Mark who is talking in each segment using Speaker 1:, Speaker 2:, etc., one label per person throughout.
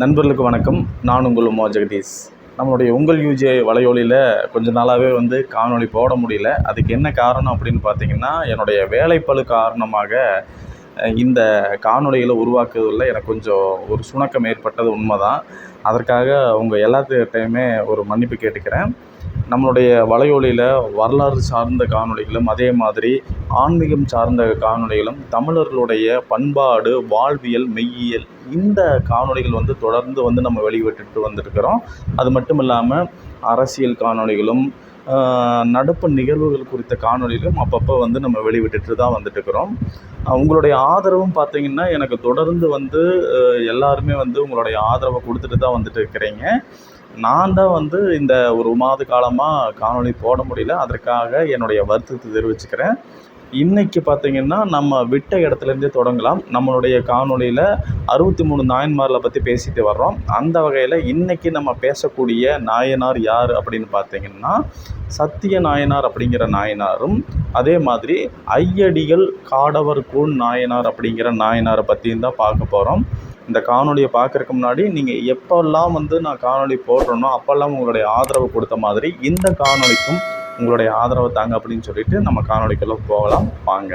Speaker 1: நண்பர்களுக்கு வணக்கம். நான் உங்கள் உமா ஜெகதீஷ். நம்மளுடைய உங்கள் யூஜே வலையொலியில் கொஞ்ச நாளாகவே வந்து காணொளி போட முடியல. அதுக்கு என்ன காரணம் அப்படின்னு பார்த்தீங்கன்னா என்னுடைய வேலைப்பழு காரணமாக இந்த காணொளிகளை உருவாக்குவதில் எனக்கு கொஞ்சம் ஒரு சுணக்கம் ஏற்பட்டது உண்மைதான். அதற்காக உங்கள் எல்லாத்துக்கிட்டையுமே ஒரு மன்னிப்பு கேட்டுக்கிறேன். நம்மளுடைய வலையொலியில் வரலாறு சார்ந்த காணொளிகளும் அதே மாதிரி ஆன்மீகம் சார்ந்த காணொளிகளும் தமிழர்களுடைய பண்பாடு வாழ்வியல் மெய்யியல் இந்த காணொளிகள் வந்து தொடர்ந்து வந்து நம்ம வெளியிட்டுட்டு வந்துருக்கிறோம். அது மட்டும் இல்லாமல் அரசியல் காணொளிகளும் நடப்பு நிகழ்வுகள் குறித்த காணொளிகளும் அப்பப்போ வந்து நம்ம வெளிவிட்டுட்டு தான் வந்துட்டு இருக்கிறோம் உங்களுடைய ஆதரவும் பார்த்திங்கன்னா எனக்கு தொடர்ந்து வந்து எல்லாருமே வந்து உங்களுடைய ஆதரவை கொடுத்துட்டு தான் வந்துட்டு இருக்கிறீங்க நான் தான் வந்து இந்த ஒரு மாத காலமாக காணொளி போட முடியல. அதற்காக என்னுடைய வருத்தத்தை தெரிவிச்சுக்கிறேன். இன்றைக்கி பார்த்தீங்கன்னா நம்ம விட்ட இடத்துலேருந்தே தொடங்கலாம். நம்மளுடைய காணொளியில் அறுபத்தி மூணு நாயன்மார்களை பற்றி பேசிட்டு வர்றோம். அந்த வகையில் இன்றைக்கி நம்ம பேசக்கூடிய நாயனார் யார் அப்படின்னு பார்த்தீங்கன்னா சத்திய நாயனார் அப்படிங்கிற நாயனாரும் அதே மாதிரி ஐயடிகள் காடவர் கூண் நாயனார் அப்படிங்கிற நாயனாரை பற்றியும் தான் பார்க்க போகிறோம் இந்த காணொலியை பார்க்குறக்கு முன்னாடி நீங்கள் எப்போல்லாம் வந்து நான் காணொளி போடுறேனோ அப்போல்லாம் உங்களுடைய ஆதரவு கொடுத்த மாதிரி இந்த காணொளிக்கும் உங்களுடைய ஆதரவை தாங்க அப்படின்னு சொல்லிட்டு நம்ம காணொலிக்குள்ளே போகலாம். வாங்க.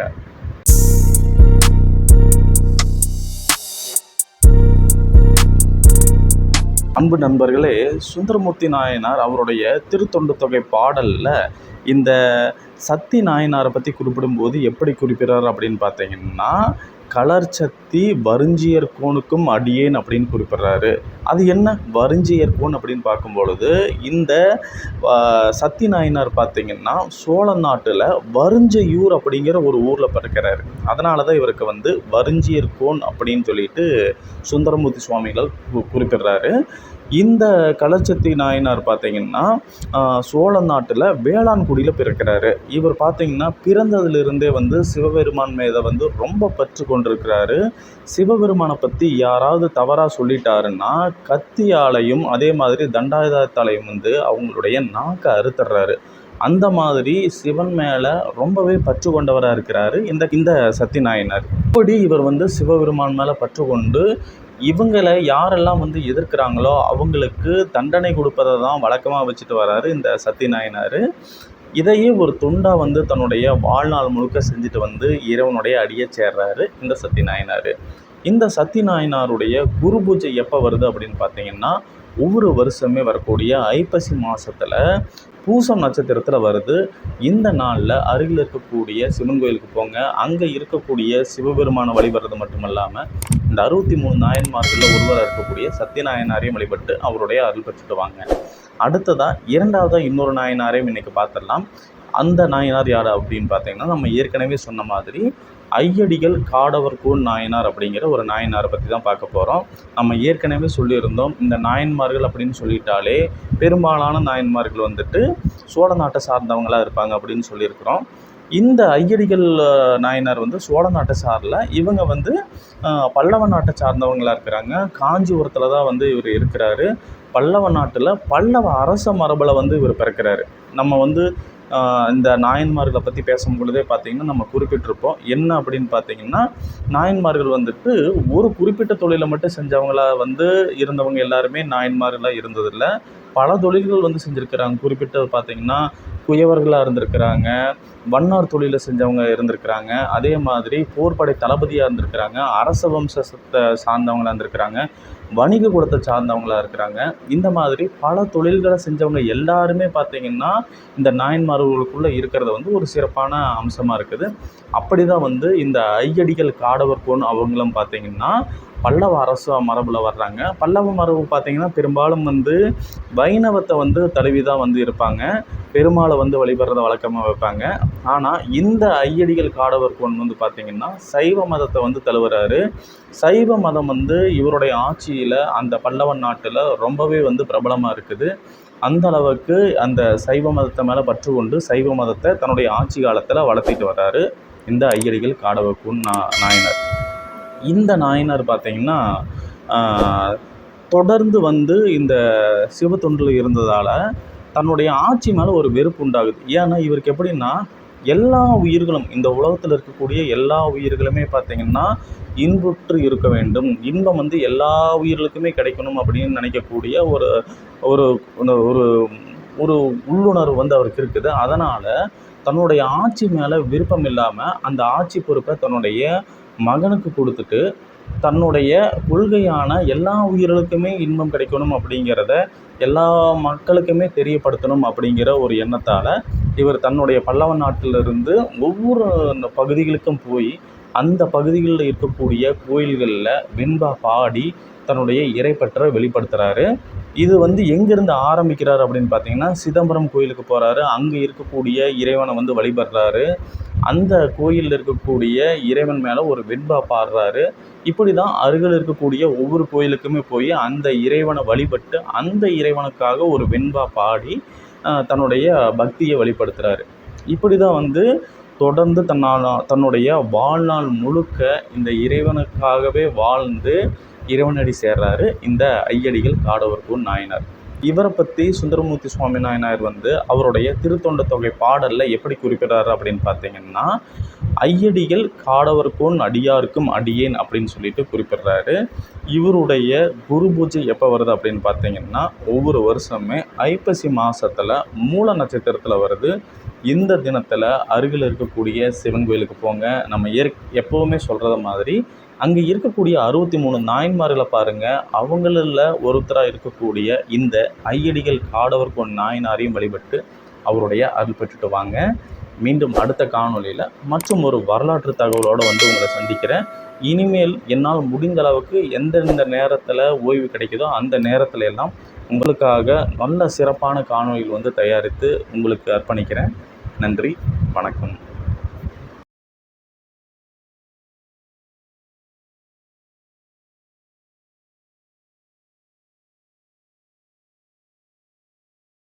Speaker 1: அன்பு நண்பர்களே சுந்தரமூர்த்தி நாயனார் அவருடைய திருத்தொண்டு தொகை பாடலில் இந்த சக்தி நாயனாரை பற்றி குறிப்பிடும்போது எப்படி குறிப்பிடுறார் அப்படின்னு பார்த்தீங்கன்னா கலர் சக்தி வருஞ்சியர் கோனுக்கும் அடியேன் அப்படின்னு குறிப்பிட்றாரு. அது என்ன? வருஞ்சியர் கோன் அப்படின்னு பார்க்கும் பொழுது இந்த சத்தி நாயனார் பார்த்தீங்கன்னா சோழ நாட்டில் வருஞ்சையூர் அப்படிங்கிற ஒரு ஊரில் பிறக்கிறாரு. அதனால தான் இவருக்கு வந்து வருஞ்சியர் கோன் அப்படின்னு சொல்லிட்டு சுந்தரமூர்த்தி சுவாமிகள் கு- குறிப்பிடுறாரு. இந்த கலர்ச்சத்தி நாயனார் பார்த்தீங்கன்னா சோழ நாட்டில் வேளாண்குடியில் பிறக்கிறாரு. இவர் பார்த்தீங்கன்னா பிறந்ததிலிருந்தே வந்து சிவபெருமான் மீத வந்து ரொம்ப பற்று கொண்டிருக்கிறாரு. சிவபெருமானை பற்றி யாராவது தவறாக சொல்லிட்டாருன்னா கத்தியாலையும் அதே மாதிரி தண்டாயுதத்தாலையும் வந்து அவங்களுடைய நாக்கை அறுத்துடுறாரு. அந்த மாதிரி சிவன் மேலே ரொம்பவே பற்று கொண்டவராக இருக்கிறாரு இந்த இந்த சத்தி நாயனார். இப்படி இவர் வந்து சிவபெருமான் மேலே பற்று கொண்டு இவங்களை யாரெல்லாம் வந்து எதிர்க்கிறாங்களோ அவங்களுக்கு தண்டனை கொடுப்பதை தான் வழக்கமாக வச்சுட்டு வராரு இந்த சத்தியநாயனார் இதையே ஒரு துண்டாக வந்து தன்னுடைய வாழ்நாள் முழுக்க செஞ்சுட்டு வந்து இறைவனுடைய அடியை சேர்றாரு இந்த சத்தியநாயனார் இந்த சத்தியநாயனாருடைய குரு பூஜை எப்போ வருது அப்படின்னு பார்த்தீங்கன்னா ஒவ்வொரு வருஷமே வரக்கூடிய ஐப்பசி மாதத்தில் பூசம் நட்சத்திரத்தில் வருது. இந்த நாளில் அருகில் இருக்கக்கூடிய சிவன் கோயிலுக்கு போங்க. அங்கே இருக்கக்கூடிய சிவபெருமானை வழிபடுறது மட்டும் இல்லாமல் இந்த அறுபத்தி மூணு நாயன்மார்களில் ஒருவராக இருக்கக்கூடிய சத்யநாயனாரையும் வழிபட்டு அவருடைய அருள் பெற்றுட்டு வாங்க. அடுத்ததாக இரண்டாவதாக இன்னொரு நாயனாரையும் இன்றைக்கி பார்த்துடலாம். அந்த நாயனார் யார் அப்படின்னு பார்த்தீங்கன்னா நம்ம ஏற்கனவே சொன்ன மாதிரி ஐயடிகள் காடவர் கூழ் நாயனார் அப்படிங்கிற ஒரு நாயனாரை பற்றி தான் பார்க்க போகிறோம் நம்ம ஏற்கனவே சொல்லியிருந்தோம் இந்த நாயன்மார்கள் அப்படின்னு சொல்லிட்டாலே பெரும்பாலான நாயன்மார்கள் வந்துட்டு சோழ நாட்டை சார்ந்தவங்களாக இருப்பாங்க அப்படின்னு சொல்லியிருக்கிறோம். இந்த ஐயடிகள் நாயனார் வந்து சோழ நாட்டை சார்ல இவங்க வந்து பல்லவ நாட்டை சார்ந்தவங்களாக இருக்கிறாங்க. காஞ்சிபுரத்தில் தான் வந்து இவர் இருக்கிறாரு. பல்லவ நாட்டில் பல்லவ அரச மரபில் வந்து இவர் பிறக்கிறாரு. நம்ம வந்து இந்த நாயன்மார்களை பற்றி பேசும் பொழுதே பார்த்தீங்கன்னா நம்ம குறிப்பிட்டிருப்போம். என்ன அப்படின்னு பார்த்தீங்கன்னா நாயன்மார்கள் வந்துட்டு ஒரு குறிப்பிட்ட தொழிலை மட்டும் செஞ்சவங்களா வந்து இருந்தவங்க எல்லாருமே நாயன்மார்களாக இருந்ததில்லை. பல தொழில்கள் வந்து செஞ்சுருக்கிறாங்க. குறிப்பிட்டது பார்த்தீங்கன்னா குயவர்களாக இருந்திருக்கிறாங்க வண்ணார் தொழிலை செஞ்சவங்க இருந்திருக்கிறாங்க அதே மாதிரி போர்படை தளபதியாக இருந்திருக்கிறாங்க அரச வம்சத்தை சார்ந்தவங்களாக இருந்திருக்கிறாங்க வணிக குலத்தை சார்ந்தவங்களாக இருக்கிறாங்க இந்த மாதிரி பல தொழில்களை செஞ்சவங்க எல்லாருமே பார்த்திங்கன்னா இந்த நாயன்மார்களுக்குள்ளே இருக்கிறத வந்து ஒரு சிறப்பான அம்சமாக இருக்குது. அப்படி தான் வந்து இந்த ஐயடிகள் காடவர் கோன் அவங்களும் பார்த்தீங்கன்னா பல்லவ அரச மரபில் வர்றாங்க. பல்லவ மரபு பார்த்திங்கன்னா பெரும்பாலும் வந்து வைணவத்தை வந்து தழுவி தான் வந்து இருப்பாங்க. பெருமாளை வந்து வழிபடுறத வழக்கமாக வைப்பாங்க. ஆனால் இந்த ஐயடிகள் காடவர் பொண்ணு வந்து பார்த்திங்கன்னா சைவ மதத்தை வந்து தழுவுறாரு. சைவ மதம் வந்து இவருடைய ஆட்சியில் அந்த பல்லவன் நாட்டில் ரொம்பவே வந்து பிரபலமாக இருக்குது. அந்த அளவுக்கு அந்த சைவ மதத்தை மேலே பற்று கொண்டு சைவ மதத்தை தன்னுடைய ஆட்சி காலத்தில் வளர்த்திட்டு வர்றாரு இந்த ஐயடிகள் காடவர்கூன் நா நாயனார். இந்த நாயனார் பார்த்தீங்கன்னா தொடர்ந்து வந்து இந்த சிவத்தொண்டில் இருந்ததால் தன்னுடைய ஆட்சி மேலே ஒரு வெறுப்பு உண்டாகுது. ஏன்னா இவருக்கு எப்படின்னா எல்லா உயிர்களும் இந்த உலகத்தில் இருக்கக்கூடிய எல்லா உயிர்களுமே பார்த்திங்கன்னா இன்புற்று இருக்க வேண்டும். இன்பம் வந்து எல்லா உயிர்களுக்குமே கிடைக்கணும் அப்படின்னு நினைக்கக்கூடிய ஒரு ஒரு ஒரு ஒரு உள்ளுணர்வு வந்து அவருக்கு இருக்குது. அதனால் தன்னுடைய ஆட்சி மேலே விருப்பம் இல்லாமல் அந்த ஆட்சி பொறுப்பை தன்னுடைய மகனுக்கு கொடுத்துட்டு தன்னுடைய கொள்கையான எல்லா உயிர்களுக்குமே இன்பம் கிடைக்கணும் அப்படிங்கிறத எல்லா மக்களுக்குமே தெரியப்படுத்தணும் அப்படிங்கிற ஒரு எண்ணத்தால் இவர் தன்னுடைய பல்லவ நாட்டிலிருந்து ஒவ்வொரு அந்த பகுதிகளுக்கும் போய் அந்த பகுதிகளில் இருக்கக்கூடிய கோயில்களில் வெண்பா பாடி தன்னுடைய இறைப்பற்றை வெளிப்படுத்துகிறாரு இது வந்து எங்கேருந்து ஆரம்பிக்கிறார் அப்படின்னு பார்த்தீங்கன்னா சிதம்பரம் கோயிலுக்கு போகிறாரு அங்கே இருக்கக்கூடிய இறைவனை வந்து வழிபடுறாரு. அந்த கோயிலில் இருக்கக்கூடிய இறைவன் மேலே ஒரு வெண்பா பாடுறாரு. இப்படி தான் அருகில் இருக்கக்கூடிய ஒவ்வொரு கோயிலுக்குமே போய் அந்த இறைவனை வழிபட்டு அந்த இறைவனுக்காக ஒரு வெண்பா பாடி தன்னுடைய பக்தியை வெளிப்படுத்துகிறாரு இப்படி தான் வந்து தொடர்ந்து தன்னால் தன்னுடைய வாழ்நாள் முழுக்க இந்த இறைவனுக்காகவே வாழ்ந்து இறைவனடி சேர்றாரு இந்த ஐயடிகள் காடவர்கூன் நாயனார். இவரை பற்றி சுந்தரமூர்த்தி சுவாமி நாயனார் வந்து அவருடைய திருத்தொண்ட தொகை பாடலில் எப்படி குறிப்பிடுறாரு அப்படின்னு பார்த்தீங்கன்னா ஐயடிகள் காடவர்க்கும் அடியாருக்கும் அடியேன் அப்படின்னு சொல்லிட்டு குறிப்பிடுறாரு. இவருடைய குரு பூஜை எப்போ வருது அப்படின்னு பார்த்தீங்கன்னா ஒவ்வொரு வருஷமே ஐப்பசி மாதத்தில் மூல நட்சத்திரத்தில் வருது. இந்த தினத்தில் அருகில் இருக்கக்கூடிய சிவன் கோயிலுக்கு போங்க. நம்ம ஏற் எப்போவுமே சொல்கிறத மாதிரி அங்கே இருக்கக்கூடிய அறுபத்தி மூணு நாயன்மார்களை பாருங்கள் அவங்களில் ஒருத்தராக இருக்கக்கூடிய இந்த ஐயடிகள் காடவர் கொன் நாயனாரையும் வழிபட்டு அவருடைய அருள் பெற்றுட்டு வாங்க. மீண்டும் அடுத்த காணொலியில் மற்றும் ஒரு வரலாற்று தகவலோடு வந்து உங்களை சந்திக்கிறேன். இனிமேல் என்னால் முடிந்த அளவுக்கு எந்தெந்த நேரத்தில் ஓய்வு கிடைக்குதோ அந்த நேரத்தில் எல்லாம் உங்களுக்காக நல்ல சிறப்பான காணொலிகள் வந்து தயாரித்து உங்களுக்கு அர்ப்பணிக்கிறேன். நன்றி வணக்கம்.